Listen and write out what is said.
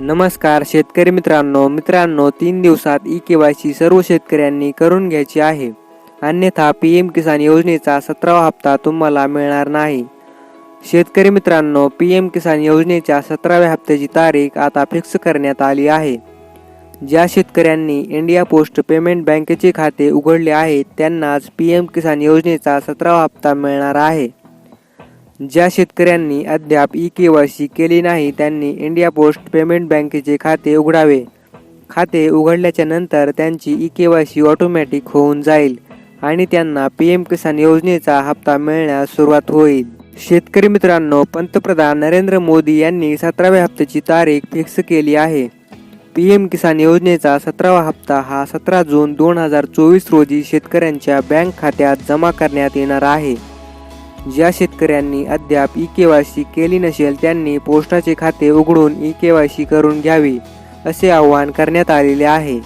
नमस्कार शेतकरी मित्रांनो मित्रांनो तीन दिवसात ई के वाय सी सर्व शेतकऱ्यांनी करून घ्यायची आहे. अन्यथा पी एम किसान योजनेचा सतरावा हप्ता तुम्हाला मिळणार नाही. शेतकरी मित्रांनो पी एम किसान योजनेच्या सतराव्या हप्त्याची तारीख आता फिक्स करण्यात आली आहे. ज्या शेतकऱ्यांनी इंडिया पोस्ट पेमेंट बँकेचे खाते उघडले आहे त्यांनाच पी एम किसान योजनेचा सतरावा हप्ता मिळणार आहे. ज्या शेतकऱ्यांनी अद्याप ई के वाय सी केली नाही त्यांनी इंडिया पोस्ट पेमेंट बँकेचे खाते उघडावे. खाते उघडल्याच्या नंतर त्यांची E K Y C automatic होऊन जाईल आणि त्यांना पी एम किसान योजनेचा हप्ता मिळण्यास सुरुवात होईल. शेतकरी मित्रांनो पंतप्रधान नरेंद्र मोदी यांनी सतराव्या हप्त्याची तारीख फिक्स केली आहे. पी एम किसान योजनेचा सतरावा हप्ता हा सतरा जून दोन हजार चोवीस रोजी शेतकऱ्यांच्या बँक खात्यात जमा करण्यात येणार आहे. ज्या शेतकऱ्यांनी अद्याप ई के वाय सी केली नसेल त्यांनी पोस्टाचे खाते उघडून ई के वाय सी करून घ्यावी असे आवाहन करण्यात आलेले आहे.